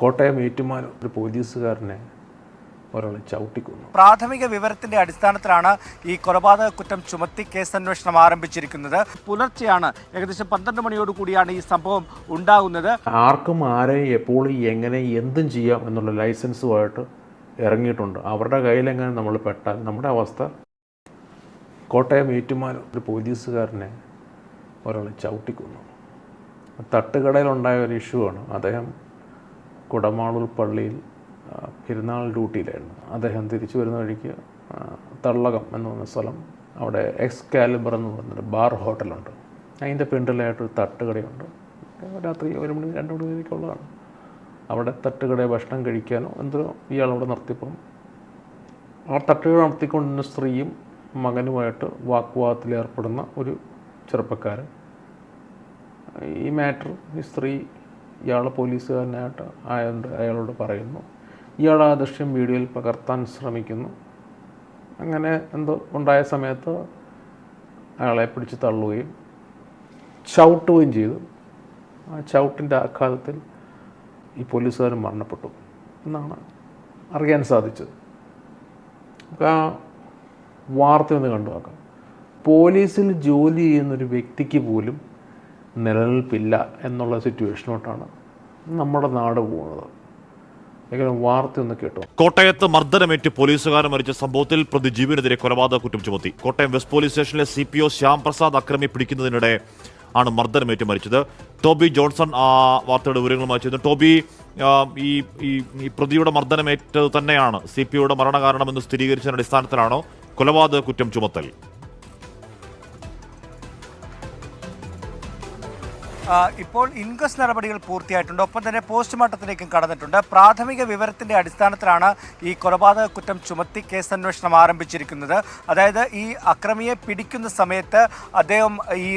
കോട്ടയം ഏറ്റുമാനൂർ ഒരു പോലീസുകാരനെ ഒരാളെ ചവിട്ടിക്കൊന്നു. പ്രാഥമിക വിവരത്തിന്റെ അടിസ്ഥാനത്തിലാണ് ഈ കൊലപാതക കുറ്റം ചുമത്തി കേസ് അന്വേഷണം ആരംഭിച്ചിരിക്കുന്നത്. പുലർച്ചെയാണ് ഏകദേശം പന്ത്രണ്ട് മണിയോട് കൂടിയാണ് ഈ സംഭവം ഉണ്ടാകുന്നത്. ആർക്കും ആരെ എപ്പോൾ എങ്ങനെ എന്തും ചെയ്യാം എന്നുള്ള ലൈസൻസുമായിട്ട് ഇറങ്ങിയിട്ടുണ്ട്. അവരുടെ കയ്യിലെങ്ങനെ നമ്മൾ പെട്ടാൽ നമ്മുടെ അവസ്ഥ. കോട്ടയം ഏറ്റുമാനൂർ ഒരു പോലീസുകാരനെ ഒരാളെ ചവിട്ടിക്കൊന്നു. തട്ടുകടയിലുണ്ടായ ഒരു ഇഷ്യൂ ആണ്. അദ്ദേഹം കുടമാളൂർ പള്ളിയിൽ പെരുന്നാൾ ഡ്യൂട്ടിയിലായിരുന്നു. അദ്ദേഹം തിരിച്ചു വരുന്ന വഴിക്ക് തള്ളകം എന്ന് പറഞ്ഞ സ്ഥലം അവിടെ എക്സ് കാലിബർ എന്ന് പറഞ്ഞൊരു ബാർ ഹോട്ടലുണ്ട്. അതിന്റെ പിണ്ടിലായിട്ടൊരു തട്ടുകടയുണ്ട്. രാത്രി ഒരു മണി രണ്ട് മണി വരെയൊക്കെ ഉള്ളതാണ്. അവിടെ തട്ടുകട ഭക്ഷണം കഴിക്കാനോ എന്തോ ഇയാൾ അവിടെ ആ തട്ടുകട നടത്തിക്കൊണ്ടിരുന്ന സ്ത്രീയും മകനുമായിട്ട് വാക്വാദത്തിലേർപ്പെടുന്ന ഒരു ചെറുപ്പക്കാരൻ. ഈ മാറ്റർ ഈ സ്ത്രീ ഇയാൾ പോലീസുകാരനായിട്ട് ആയതുകൊണ്ട് അയാളോട് പറയുന്നു. ഇയാൾ ആ ദൃശ്യം വീഡിയോയിൽ പകർത്താൻ ശ്രമിക്കുന്നു. അങ്ങനെ എന്തോ ഉണ്ടായ സമയത്ത് അയാളെ പിടിച്ച് തള്ളുകയും ചവിട്ടുകയും ചെയ്തു. ആ ചവിട്ടിന്റെ ആഘാതത്തിൽ ഈ പോലീസുകാരൻ മരണപ്പെട്ടു എന്നാണ് അറിയാൻ സാധിച്ചത്. നമുക്ക് ആ വാർത്ത ഒന്ന് കണ്ടു നോക്കാം. പോലീസിൽ ജോലി ചെയ്യുന്നൊരു വ്യക്തിക്ക് പോലും നിലനിൽപ്പില്ല എന്നുള്ള സിറ്റുവേഷനോട്ടാണ് നമ്മുടെ നാട് പോകുന്നത്. കോട്ടയത്ത് മർദ്ദനമേറ്റ് പോലീസുകാരൻ മരിച്ച സംഭവത്തിൽ പ്രതി ജീവനെതിരെ കൊലപാതക കുറ്റം ചുമത്തി. കോട്ടയം വെസ്റ്റ് പോലീസ് സ്റ്റേഷനിലെ C P O Shyam Prasad അക്രമി പിടിക്കുന്നതിനിടെ ആണ് മർദ്ദനമേറ്റ് മരിച്ചത്. ടോബി ജോൺസൺ ആ വാർത്തയുടെ വിവരങ്ങളുമായി ചെയ്യുന്നു ടോബി ഈ ഈ പ്രതിയുടെ മർദ്ദനമേറ്റത് തന്നെയാണ്. സി പി ഒയുടെ മരണകാരണമെന്ന് സ്ഥിരീകരിച്ചതിന്റെ അടിസ്ഥാനത്തിലാണോ കൊലപാതക കുറ്റം ചുമത്തൽ. ഇപ്പോൾ ഇൻക്വസ്റ്റ് നടപടികൾ പൂർത്തിയായിട്ടുണ്ട്. ഒപ്പം തന്നെ പോസ്റ്റ്മോർട്ടത്തിലേക്കും കടന്നിട്ടുണ്ട്. പ്രാഥമിക വിവരത്തിന്റെ അടിസ്ഥാനത്തിലാണ് ഈ കൊലപാതക കുറ്റം ചുമത്തി കേസ് അന്വേഷണം ആരംഭിച്ചിരിക്കുന്നത്. അതായത് ഈ അക്രമിയെ പിടിക്കുന്ന സമയത്ത് അദ്ദേഹം ഈ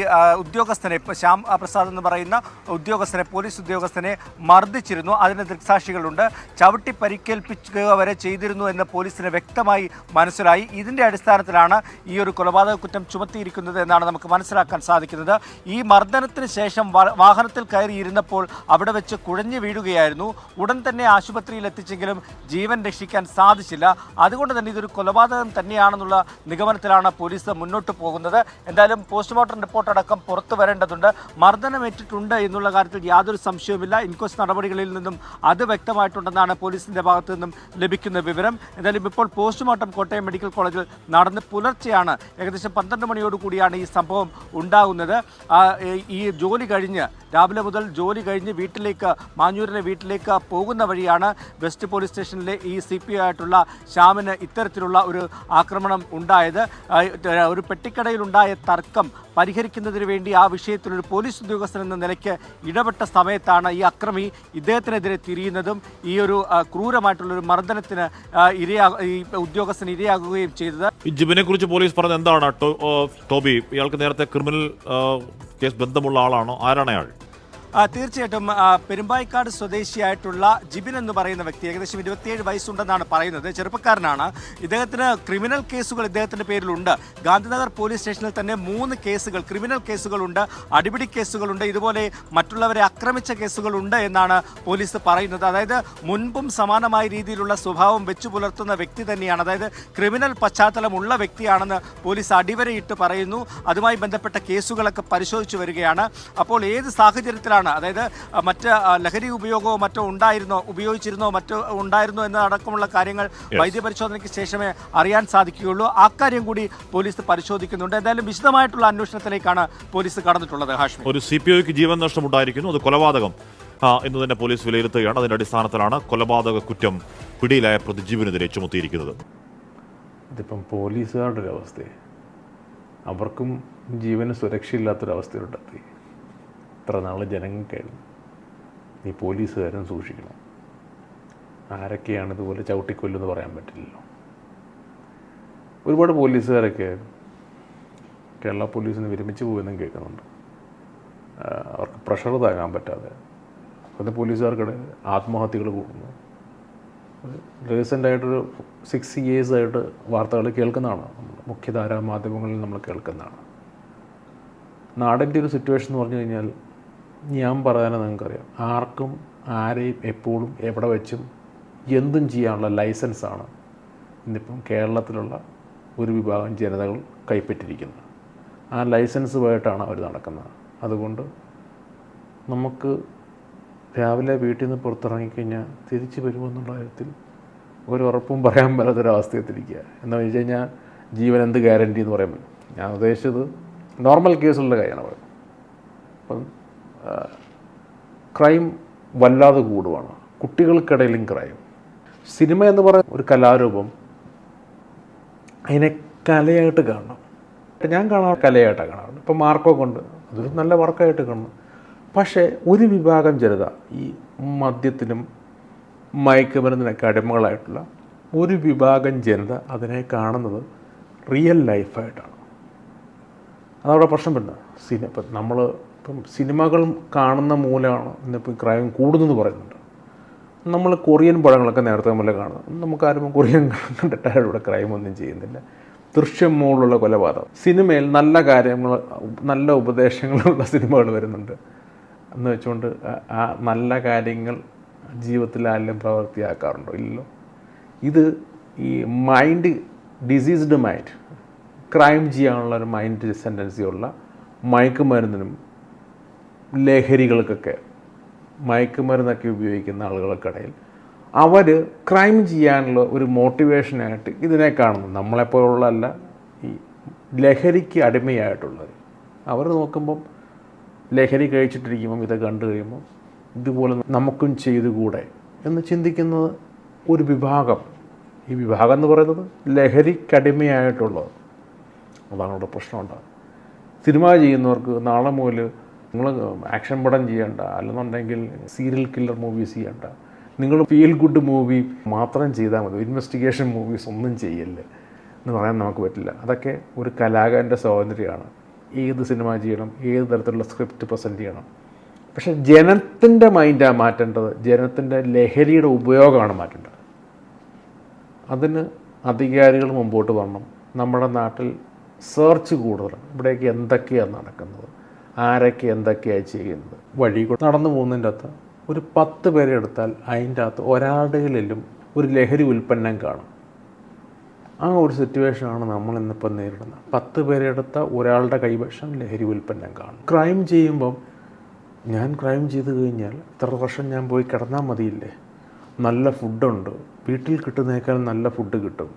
ഉദ്യോഗസ്ഥനെ ശ്യാം പ്രസാദ് എന്ന് പറയുന്ന ഉദ്യോഗസ്ഥനെ പോലീസ് ഉദ്യോഗസ്ഥനെ മർദ്ദിച്ചിരുന്നു. അതിന് ദൃക്സാക്ഷികളുണ്ട്. ചവിട്ടി പരിക്കേൽപ്പിക്കുക വരെ ചെയ്തിരുന്നു എന്ന് പോലീസിന് വ്യക്തമായി മനസ്സിലായി. ഇതിന്റെ അടിസ്ഥാനത്തിലാണ് ഈ ഒരു കൊലപാതക കുറ്റം ചുമത്തിയിരിക്കുന്നത് എന്നാണ് നമുക്ക് മനസ്സിലാക്കാൻ സാധിക്കുന്നത്. ഈ മർദ്ദനത്തിന് ശേഷം വാഹനത്തിൽ കയറിയിരുന്നപ്പോൾ അവിടെ വെച്ച് കുഴഞ്ഞു വീഴുകയായിരുന്നു. ഉടൻ തന്നെ ആശുപത്രിയിൽ എത്തിച്ചെങ്കിലും ജീവൻ രക്ഷിക്കാൻ സാധിച്ചില്ല. അതുകൊണ്ട് തന്നെ ഇതൊരു കൊലപാതകം തന്നെയാണെന്നുള്ള നിഗമനത്തിലാണ് പോലീസ് മുന്നോട്ട് പോകുന്നത്. എന്തായാലും പോസ്റ്റ്മോർട്ടം റിപ്പോർട്ട് അടക്കം പുറത്തു വരേണ്ടതുണ്ട്. മർദ്ദനമേറ്റിട്ടുണ്ട് എന്നുള്ള കാര്യത്തിൽ യാതൊരു സംശയവുമില്ല. ഇൻക്വസ്റ്റ് നടപടികളിൽ നിന്നും അത് വ്യക്തമായിട്ടുണ്ടെന്നാണ് പോലീസിന്റെ ഭാഗത്തു നിന്നും ലഭിക്കുന്ന വിവരം. എന്തായാലും ഇപ്പോൾ പോസ്റ്റ്മോർട്ടം കോട്ടയം മെഡിക്കൽ കോളേജിൽ നടന്ന് പുലർച്ചെയാണ്. ഏകദേശം പന്ത്രണ്ട് മണിയോടുകൂടിയാണ് ഈ സംഭവം ഉണ്ടാകുന്നത്. ഈ- ജോലി കഴിഞ്ഞ് дня. രാവിലെ മുതൽ ജോലി കഴിഞ്ഞ് വീട്ടിലേക്ക് മാഞ്ഞൂരിലെ വീട്ടിലേക്ക് പോകുന്ന വഴിയാണ് വെസ്റ്റ് പോലീസ് സ്റ്റേഷനിലെ ഈ സി പി ആയിട്ടുള്ള ശ്യാമിന് ഇത്തരത്തിലുള്ള ഒരു ആക്രമണം ഉണ്ടായത്. ഒരു പെട്ടിക്കടയിലുണ്ടായ തർക്കം പരിഹരിക്കുന്നതിന് വേണ്ടി ആ വിഷയത്തിൽ ഒരു പോലീസ് ഉദ്യോഗസ്ഥൻ എന്ന നിലയ്ക്ക് ഇടപെട്ട സമയത്താണ് ഈ അക്രമി ഇദ്ദേഹത്തിനെതിരെ തിരിയുന്നതും ഈ ഒരു ആ, ക്രൂരമായിട്ടുള്ള ഒരു മർദ്ദനത്തിന് ഇരയാ ഈ ഉദ്യോഗസ്ഥൻ ഇരയാകുകയും ചെയ്തത്. ജിബിനെ കുറിച്ച് പോലീസ് പറഞ്ഞത് എന്താണ്? ടോബി ഇയാൾക്ക് നേരത്തെ ക്രിമിനൽ കേസ് ബന്ധമുള്ള ആളാണോ? ആരാണ് അയാൾ? തീർച്ചയായിട്ടും പെരുമ്പായിക്കാട് സ്വദേശിയായിട്ടുള്ള ജിബിൻ എന്ന് പറയുന്ന വ്യക്തി ഏകദേശം ഇരുപത്തിയേഴ് വയസ്സുണ്ടെന്നാണ് പറയുന്നത്. ചെറുപ്പക്കാരനാണ്. ഇദ്ദേഹത്തിന് ക്രിമിനൽ കേസുകൾ ഇദ്ദേഹത്തിന്റെ പേരിലുണ്ട്. ഗാന്ധിനഗർ പോലീസ് സ്റ്റേഷനിൽ തന്നെ മൂന്ന് കേസുകൾ ക്രിമിനൽ കേസുകളുണ്ട് അടിപിടി കേസുകളുണ്ട് ഇതുപോലെ മറ്റുള്ളവരെ ആക്രമിച്ച കേസുകളുണ്ട് എന്നാണ് പോലീസ് പറയുന്നത്. അതായത് മുൻപും സമാനമായ രീതിയിലുള്ള സ്വഭാവം വെച്ചു പുലർത്തുന്ന വ്യക്തി തന്നെയാണ്. അതായത് ക്രിമിനൽ പശ്ചാത്തലമുള്ള വ്യക്തിയാണെന്ന് പോലീസ് അടിവരയിട്ട് പറയുന്നു. അതുമായി ബന്ധപ്പെട്ട കേസുകളൊക്കെ പരിശോധിച്ചു വരികയാണ്. അപ്പോൾ ഏത് സാഹചര്യത്തിലാണ് അതായത് ആ, മറ്റ് ലഹരി ഉപയോഗമോ മറ്റോ ഉണ്ടായിരുന്നോ ഉപയോഗിച്ചിരുന്നോ മറ്റോ ഉണ്ടായിരുന്നോ എന്നതടക്കമുള്ള കാര്യങ്ങൾ വൈദ്യപരിശോധനയ്ക്ക് ശേഷമേ അറിയാൻ സാധിക്കുകയുള്ളൂ. അക്കാര്യം കൂടി പോലീസ് പരിശോധിക്കുന്നുണ്ട്. എന്തായാലും വിശദമായിട്ടുള്ള അന്വേഷണത്തിലേക്കാണ് പോലീസ് കടന്നിട്ടുള്ളത് ഹാഷ്മി. ഒരു സി പി ഒക്ക് ജീവൻ നഷ്ടമുണ്ടായിരിക്കുന്നു. അത് കൊലപാതകം. എന്ന് തന്നെ പോലീസ് വിലയിരുത്തുകയാണ്. അതിന്റെ അടിസ്ഥാനത്തിലാണ് കൊലപാതക കുറ്റം പിടിയിലായ പ്രതിജീവനെതിരെ ചുമത്തിയിരിക്കുന്നത്. ഇതിപ്പം പോലീസുകാരുടെ ഒരു അവസ്ഥയെ അവർക്കും ജീവന് സുരക്ഷയില്ലാത്തൊരവസ്ഥയിലുണ്ടെത്തി ഇത്ര നാൾ ജനങ്ങൾക്കായിരുന്നു നീ പോലീസുകാരും സൂക്ഷിക്കണം. ആരൊക്കെയാണ് ഇതുപോലെ ചവിട്ടിക്കൊല്ലെന്ന് പറയാൻ പറ്റില്ലല്ലോ. ഒരുപാട് പോലീസുകാരൊക്കെ കേരള പോലീസിന് വിരമിച്ച് പോകുമെന്നും കേൾക്കുന്നുണ്ട്. അവർക്ക് പ്രഷർ താങ്ങാൻ പറ്റാതെ. അത് പോലീസുകാർക്കിടെ ആത്മഹത്യകൾ കൂടുന്നു. റീസെന്റായിട്ടൊരു സിക്സ് ഇയേഴ്സ് ആയിട്ട് വാർത്തകൾ കേൾക്കുന്നതാണ്. നമ്മൾ മുഖ്യധാരാ മാധ്യമങ്ങളിൽ നമ്മൾ കേൾക്കുന്നതാണ്. നാടിന്റെ ഒരു സിറ്റുവേഷൻ എന്ന് പറഞ്ഞു കഴിഞ്ഞാൽ ഞാൻ പറയാനും നിങ്ങൾക്കറിയാം. ആർക്കും ആരെയും എപ്പോഴും എവിടെ വെച്ചും എന്തും ചെയ്യാനുള്ള ലൈസൻസാണ് ഇന്നിപ്പം കേരളത്തിലുള്ള ഒരു വിഭാഗം ജനതകൾ കൈപ്പറ്റിയിരിക്കുന്നത് ആ ലൈസൻസുമായിട്ടാണ് അവർ നടക്കുന്നത്. അതുകൊണ്ട് നമുക്ക് രാവിലെ വീട്ടിൽ നിന്ന് പുറത്തിറങ്ങിക്കഴിഞ്ഞാൽ തിരിച്ചു വരുമെന്നുള്ള കാര്യത്തിൽ ഒരു ഉറപ്പും പറയാൻ പറ്റാത്തൊരവസ്ഥയെത്തിരിക്കുക എന്ന് വെച്ച് കഴിഞ്ഞാൽ ജീവൻ എന്ത് ഗ്യാരണ്ടി എന്ന് പറയാൻ പറ്റും. ഞാൻ ഉദ്ദേശിച്ചത് നോർമൽ കേസുകളുടെ കാര്യമാണ് പറയുന്നത്. അപ്പം ക്രൈം വല്ലാതെ കൂടുവാണ്. കുട്ടികൾക്കിടയിലും ക്രൈം. സിനിമ എന്ന് പറയുന്ന ഒരു കലാരൂപം അതിനെ കലയായിട്ട് കാണണം. ഞാൻ കാണാൻ കലയായിട്ടാണ് കാണാറുണ്ട് ഇപ്പം മാർക്കോ കൊണ്ട് അതൊരു നല്ല വർക്കായിട്ട് കാണണം. പക്ഷേ ഒരു വിഭാഗം ജനത ഈ മദ്യത്തിനും മയക്കുമരുന്നിനൊക്കെ അടിമകളായിട്ടുള്ള ഒരു വിഭാഗം ജനത അതിനെ കാണുന്നത് റിയൽ ലൈഫായിട്ടാണ്. അതവിടെ പ്രശ്നം വരുന്നത്. സിനിമ നമ്മൾ ഇപ്പം സിനിമകൾ കാണുന്ന മൂലമാണ് ഇന്നിപ്പോൾ ക്രൈം കൂടുന്നെന്ന് പറയുന്നുണ്ട്. നമ്മൾ കൊറിയൻ പടങ്ങളൊക്കെ നേരത്തെ മുതലേ കാണുന്നത്. നമുക്കാരും കൊറിയൻ കണ്ടിട്ടാണ് ഇവിടെ ക്രൈം ഒന്നും ചെയ്യുന്നില്ല. ദൃശ്യം മുകളിലുള്ള കൊലപാതകം. സിനിമയിൽ നല്ല കാര്യങ്ങൾ നല്ല ഉപദേശങ്ങളുള്ള സിനിമകൾ വരുന്നുണ്ട്. എന്ന് വെച്ചുകൊണ്ട് ആ- നല്ല കാര്യങ്ങൾ ജീവിതത്തിൽ ആരെങ്കിലും പ്രവൃത്തിയാക്കാറുണ്ടോ ഇല്ലല്ലോ ഇത് ഈ മൈൻഡ് ഡിസീസ്ഡ് മൈൻഡ് ക്രൈം ചെയ്യാനുള്ള ഒരു മൈൻഡ് സെന്റൻസിയുള്ള മയക്കുമരുന്നിനും ലഹരികൾക്കൊക്കെ മയക്കുമരുന്നൊക്കെ ഉപയോഗിക്കുന്ന ആളുകൾക്കിടയിൽ അവർ ക്രൈം ചെയ്യാനുള്ള ഒരു മോട്ടിവേഷനായിട്ട് ഇതിനെ കാണുന്നു. നമ്മളെപ്പോലുള്ളതല്ല ഈ ലഹരിക്ക് അടിമയായിട്ടുള്ളത്. അവർ നോക്കുമ്പം ലഹരി കഴിച്ചിട്ടിരിക്കുമ്പം ഇത് കണ്ടു കഴിയുമ്പം ഇതുപോലെ നമുക്കും ചെയ്തുകൂടെ എന്ന് ചിന്തിക്കുന്നത് ഒരു വിഭാഗം. ഈ വിഭാഗം എന്ന് പറയുന്നത് ലഹരിക്കടിമയായിട്ടുള്ളത് അതാണ് ഇവിടെ പ്രശ്നമുണ്ടാകുന്നത് സിനിമ ചെയ്യുന്നവർക്ക് നാളെ മുതൽ നിങ്ങൾ ആക്ഷൻ പടം ചെയ്യണ്ട അല്ലെന്നുണ്ടെങ്കിൽ സീരിയൽ കില്ലർ മൂവീസ് ചെയ്യണ്ട. നിങ്ങൾ ഫീൽ ഗുഡ് മൂവി മാത്രം ചെയ്താൽ മതി. ഇൻവെസ്റ്റിഗേഷൻ മൂവീസ് ഒന്നും ചെയ്യല്ല എന്ന് പറയാൻ നമുക്ക് പറ്റില്ല. അതൊക്കെ ഒരു കലാകാരന്റെ സ്വാതന്ത്ര്യമാണ്. ഏത് സിനിമ ചെയ്യണം ഏത് തരത്തിലുള്ള സ്ക്രിപ്റ്റ് പ്രസന്റ് ചെയ്യണം. പക്ഷേ ജനത്തിന്റെ മൈൻഡാണ് മാറ്റേണ്ടത് ജനത്തിന്റെ ലഹരിയുടെ ഉപയോഗമാണ് മാറ്റേണ്ടത്. അതിന് അധികാരികൾ മുമ്പോട്ട് വരണം. നമ്മുടെ നാട്ടിൽ സെർച്ച് കൂടുതലാണ്. ഇവിടേക്ക് എന്തൊക്കെയാണ് നടക്കുന്നത്? ആരൊക്കെ എന്തൊക്കെയാണ് ചെയ്യുന്നത്? വഴി നടന്നു പോകുന്നതിന്റെ അകത്ത് ഒരു പത്ത് പേരെ എടുത്താൽ അതിന്റെ അകത്ത് ഒരാളുടെയിലും ഒരു ലഹരി ഉൽപ്പന്നം കാണും. ആ ഒരു സിറ്റുവേഷനാണ് നമ്മൾ ഇന്നിപ്പോൾ നേരിടുന്നത്. പത്ത് പേരെ എടുത്ത ഒരാളുടെ കൈവശം ലഹരി ഉൽപ്പന്നം കാണും. ക്രൈം ചെയ്യുമ്പം ഞാൻ ക്രൈം ചെയ്ത് കഴിഞ്ഞാൽ ഇത്ര വർഷം ഞാൻ പോയി കിടന്നാൽ മതിയില്ലേ? നല്ല ഫുഡുണ്ട്. വീട്ടിൽ കിട്ടുന്നേക്കാൾ നല്ല ഫുഡ് കിട്ടും.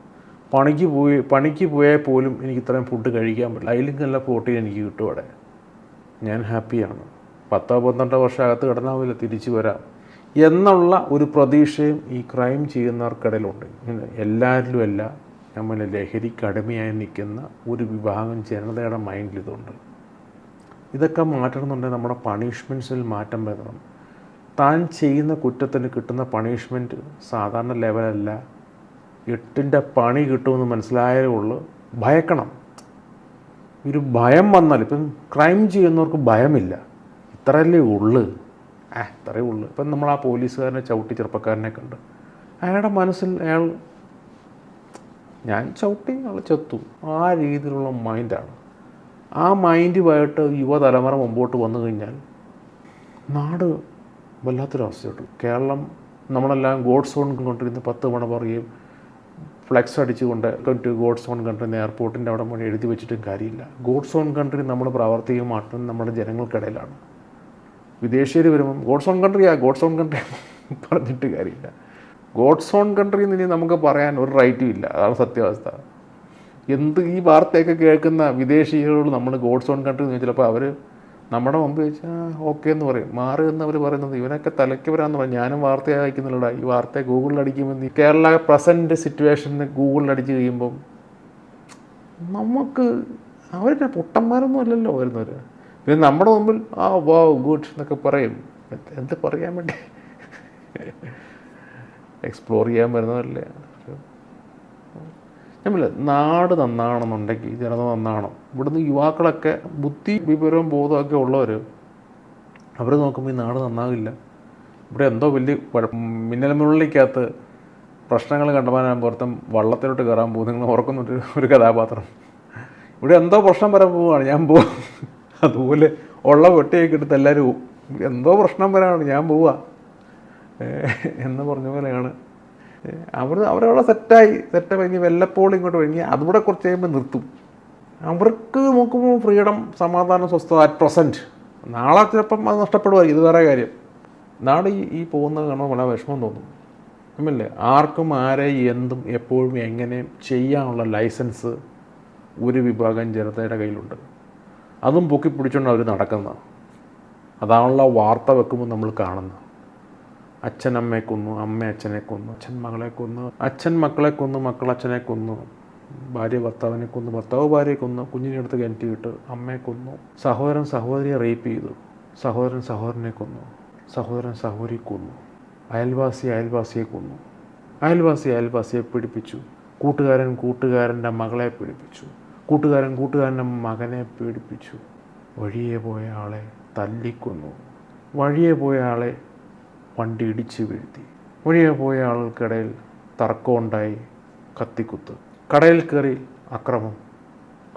പണിക്ക് പോയി പണിക്ക് പോയാൽ പോലും എനിക്ക് ഇത്രയും ഫുഡ് കഴിക്കാൻ പറ്റില്ല. അതിലും നല്ല പ്രോട്ടീൻ എനിക്ക് കിട്ടും അവിടെ. ഞാൻ ഹാപ്പിയാണ്. പത്തോ പന്ത്രണ്ടോ വർഷം അകത്ത് കിടന്നാവില്ല തിരിച്ചു വരാം എന്നുള്ള ഒരു പ്രതീക്ഷയും ഈ ക്രൈം ചെയ്യുന്നവർക്കിടയിലുണ്ട്. എല്ലാവരിലുമല്ല നമ്മൾ ലഹരിക്ക് അടിമയായി നിൽക്കുന്ന ഒരു വിഭാഗം ജനതയുടെ മൈൻഡിൽ ഇതുണ്ട്. ഇതൊക്കെ മാറ്റണമെന്നുണ്ടെങ്കിൽ നമ്മുടെ പണിഷ്മെന്റ്സിൽ മാറ്റം വരണം. താൻ ചെയ്യുന്ന കുറ്റത്തിന് കിട്ടുന്ന പണിഷ്മെന്റ് സാധാരണ ലെവലല്ല. എട്ടിന്റെ പണി കിട്ടുമെന്ന് മനസ്സിലായാലേ ഉള്ളൂ. ഭയക്കണം. ഒരു ഭയം വന്നാൽ ഇപ്പം ക്രൈം ചെയ്യുന്നവർക്ക് ഭയമില്ല. ഇത്രയല്ലേ ഉള്ളു. ആ ഇത്രയേ ഉള്ളു. ഇപ്പം നമ്മൾ ആ പോലീസുകാരനെ ചവിട്ടി ചെറുപ്പക്കാരനെ കണ്ട്. അയാളുടെ മനസ്സിൽ അയാൾ ഞാൻ ചവിട്ടി അയാൾ ചത്തു. ആ രീതിയിലുള്ള മൈൻഡാണ്. ആ മൈൻഡുമായിട്ട് യുവതലമുറ മുമ്പോട്ട് വന്നു കഴിഞ്ഞാൽ നാട് വല്ലാത്തൊരവസ്ഥയുണ്ട് കേരളം നമ്മളെല്ലാം ഗോഡ് സോൺ കൊണ്ടിരുന്ന് പത്ത് മണ പറയുകയും ഫ്ലെക്സ് അടിച്ചുകൊണ്ട് ടു ഗോഡ്സ് ഓൺ കൺട്രി എന്ന എയർപോർട്ടിന്റെ അവിടെ മുഴുവൻ എഴുതി വെച്ചിട്ടും കാര്യമില്ല. ഗോഡ്സ് ഓൺ കൺട്രി നമ്മൾ പ്രാവർത്തികമാക്കുന്നത് നമ്മുടെ ജനങ്ങൾക്കിടയിലാണ്. വിദേശീയർ വരുമ്പം ഗോഡ്സ് ഓൺ ആ ഗോഡ്സ് ഓൺ കൺട്രി പറഞ്ഞിട്ട് കാര്യമില്ല. ഗോഡ്സ് ഓൺ കൺട്രി എന്ന് ഇനി നമുക്ക് പറയാൻ ഒരു റൈറ്റും ഇല്ല. അതാണ് സത്യാവസ്ഥ. എന്ത് ഈ വാർത്തയൊക്കെ കേൾക്കുന്ന വിദേശികളോട് നമ്മൾ ഗോഡ്സ് ഓൺ കൺട്രി എന്ന് ചിലപ്പോൾ അവർ നമ്മുടെ മുമ്പ് ചോദിച്ചാൽ ഓക്കെ എന്ന് പറയും. മാറി എന്നവർ പറയുന്നത് ഇവനൊക്കെ തലയ്ക്ക് വരാമെന്ന് പറയും. ഞാനും വാർത്ത അയക്കുന്നില്ലടാ ഈ വാർത്ത ഗൂഗിളിൽ അടിക്കുമ്പോൾ കേരള പ്രസന്റ് സിറ്റുവേഷന് ഗൂഗിളിൽ അടിച്ച് കഴിയുമ്പം നമുക്ക് അവരുടെ പൊട്ടന്മാരൊന്നും അല്ലല്ലോ വരുന്നവർ പിന്നെ നമ്മുടെ മുമ്പിൽ ആ വാ ഗുഡ് എന്നൊക്കെ പറയും. എന്ത് പറയാൻ വേണ്ടി? എക്സ്പ്ലോർ ചെയ്യാൻ വരുന്നതല്ലേ നമ്മൾ നാട് നന്നാണെന്നുണ്ടെങ്കിൽ ജനത നന്നാണോ ഇവിടുന്ന് യുവാക്കളൊക്കെ ബുദ്ധി വിവരവും ബോധമൊക്കെ ഉള്ളവർ അവർ നോക്കുമ്പോൾ ഈ നാട് നന്നാവില്ല. ഇവിടെ എന്തോ വലിയ മിന്നൽ പ്രശ്നങ്ങൾ കണ്ടമാനാൻ പുറത്തും വള്ളത്തിലോട്ട് കയറാൻ പോകും നിങ്ങൾ ഓർക്കുന്നുണ്ട് ഒരു കഥാപാത്രം. ഇവിടെ എന്തോ പ്രശ്നം വരാൻ പോവുകയാണ് ഞാൻ പോകും അതുപോലെ ഉള്ള വെട്ടിയൊക്കെ എടുത്ത് എല്ലാവരും എന്തോ പ്രശ്നം വരാണ് ഞാൻ പോവുക എന്ന് പറഞ്ഞ പോലെയാണ് അവർ അവരവിടെ സെറ്റായി സെറ്റ് കഴിഞ്ഞ് വല്ലപ്പോഴും ഇങ്ങോട്ട് കഴിഞ്ഞ് അതുകൂടെ കുറച്ച് കഴിയുമ്പോൾ നിർത്തും. അവർക്ക് നോക്കുമ്പോൾ ഫ്രീഡം സമാധാനം സ്വസ്ഥത അറ്റ് പ്രസന്റ് നാളെ ചിലപ്പം അത് നഷ്ടപ്പെടുമായിരിക്കും ഇത് വേറെ കാര്യം. നാളെ ഈ ഈ പോകുന്നത് കാണുമ്പോൾ വളരെ വിഷമം തോന്നും. അല്ലേ ആർക്കും ആരെ എന്തും എപ്പോഴും എങ്ങനെ ചെയ്യാനുള്ള ലൈസൻസ് ഒരു വിഭാഗം ജനതയുടെ കയ്യിലുണ്ട്. അതും പൊക്കി പിടിച്ചുകൊണ്ട് അവർ നടക്കുന്നത് അതാണുള്ള വാർത്ത വെക്കുമ്പോൾ നമ്മൾ കാണുന്നത്. അച്ഛൻ അമ്മയെ കൊന്നു അമ്മ അച്ഛനെ കൊന്നു അച്ഛൻ മകളെ കൊന്നു അച്ഛൻ മക്കളെ കൊന്നു മക്കൾ അച്ഛനെ കൊന്നു ഭാര്യ ഭർത്താവിനെ കൊന്നു ഭർത്താവ് ഭാര്യയെ കൊന്നു കുഞ്ഞിനെ അടുത്ത് കിണറ്റിയിട്ട് അമ്മയെ കൊന്നു. സഹോദരൻ സഹോദരിയെ റേപ്പ് ചെയ്തു. സഹോദരൻ സഹോദരനെ കൊന്നു. സഹോദരൻ സഹോദരി കൊന്നു. അയൽവാസി അയൽവാസിയെ കൊന്നു. അയൽവാസി അയൽവാസിയെ പീഡിപ്പിച്ചു. കൂട്ടുകാരൻ കൂട്ടുകാരന്റെ മകളെ പീഡിപ്പിച്ചു. കൂട്ടുകാരൻ കൂട്ടുകാരന്റെ മകനെ പീഡിപ്പിച്ചു. വഴിയെ പോയ ആളെ തല്ലിക്കൊന്നു. വഴിയെ പോയ ആളെ വണ്ടി ഇടിച്ച് വീഴ്ത്തി. വഴിയെ പോയ ആൾക്കിടയിൽ തർക്കമുണ്ടായി കത്തിക്കുത്ത്. കടയിൽ കയറി അക്രമം.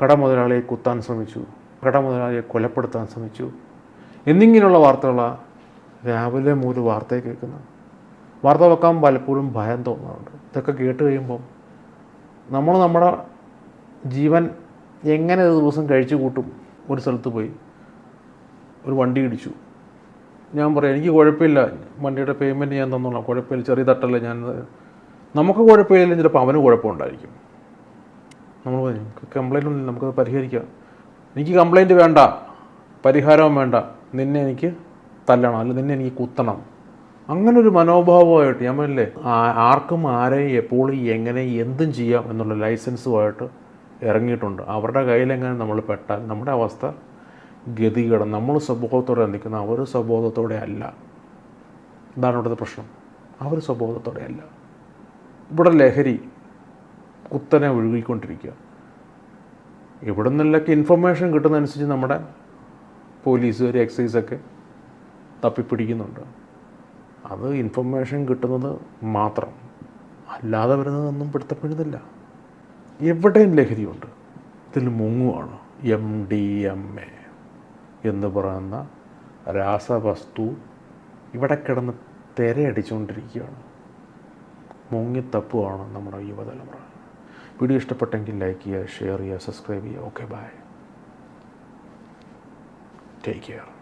കട മുതലാളിയെ കുത്താൻ ശ്രമിച്ചു. കട മുതലാളിയെ കൊലപ്പെടുത്താൻ ശ്രമിച്ചു. എന്നിങ്ങനെയുള്ള വാർത്തകളാണ് രാവിലെ മുതൽ വാർത്തയെ കേൾക്കുന്നത്. വാർത്ത വെക്കാൻ പലപ്പോഴും ഭയം തോന്നാറുണ്ട്. ഇതൊക്കെ കേട്ട് കഴിയുമ്പം നമ്മൾ നമ്മുടെ ജീവൻ എങ്ങനെ ദിവസം കഴിച്ചു കൂട്ടും? ഒരു സ്ഥലത്ത് പോയി ഒരു വണ്ടി ഇടിച്ചു. ഞാൻ പറയാം എനിക്ക് കുഴപ്പമില്ല. വണ്ടിയുടെ പേയ്മെന്റ് ഞാൻ തന്നോളാം. കുഴപ്പമില്ല. ചെറിയ തട്ടല്ലേ ഞാൻ നമുക്ക് കുഴപ്പമില്ല ചിലപ്പോൾ അവന് കുഴപ്പമുണ്ടായിരിക്കും. നമ്മൾ കംപ്ലൈന്റ് ഒന്നുമില്ല. നമുക്കത് പരിഹരിക്കാം. എനിക്ക് കംപ്ലൈന്റ് വേണ്ട. പരിഹാരവും വേണ്ട. നിന്നെ എനിക്ക് തല്ലണം. അല്ല നിന്നെ എനിക്ക് കുത്തണം. അങ്ങനെ ഒരു മനോഭാവമായിട്ട് ഞാൻ പറഞ്ഞില്ലേ ആർക്കും ആരെ എപ്പോൾ എങ്ങനെ എന്തും ചെയ്യാം എന്നുള്ള ലൈസൻസുമായിട്ട് ഇറങ്ങിയിട്ടുണ്ട്. അവരുടെ കയ്യിലെങ്ങനെ നമ്മൾ പെട്ടാൽ നമ്മുടെ അവസ്ഥ ഗതികേട്. നമ്മൾ സ്വബോധത്തോടെ നിൽക്കുന്ന അവർ സ്വബോധത്തോടെ അല്ല. ഇതാണ് ഇവിടുത്തെ പ്രശ്നം. അവർ സ്വബോധത്തോടെ അല്ല. ഇവിടെ ലഹരി കുത്തനെ ഒഴുകിക്കൊണ്ടിരിക്കുക. ഇവിടെ നിന്നൊക്കെ ഇൻഫർമേഷൻ കിട്ടുന്നതനുസരിച്ച് നമ്മുടെ പോലീസുകാർ എക്സൈസൊക്കെ തപ്പിപ്പിടിക്കുന്നുണ്ട്. അത് ഇൻഫർമേഷൻ കിട്ടുന്നത് മാത്രം. അല്ലാതെ വരുന്നതൊന്നും പിടുത്തപ്പെടുന്നില്ല. എവിടെയും ലഹരിയുണ്ട്. ഇതിൽ മുങ്ങുവാണ്. എം ഡി എം എ എന്ന് പറയുന്ന രാസവസ്തു ഇവിടെ കിടന്ന് തിരയടിച്ചുകൊണ്ടിരിക്കുകയാണ് മുങ്ങിത്തപ്പുവാണ് നമ്മുടെ യുവതലമുറ. വീഡിയോ ഇഷ്ടപ്പെട്ടെങ്കിൽ ലൈക്ക് ചെയ്യുക ഷെയർ ചെയ്യുക സബ്സ്ക്രൈബ് ചെയ്യുക. Okay bye. Take care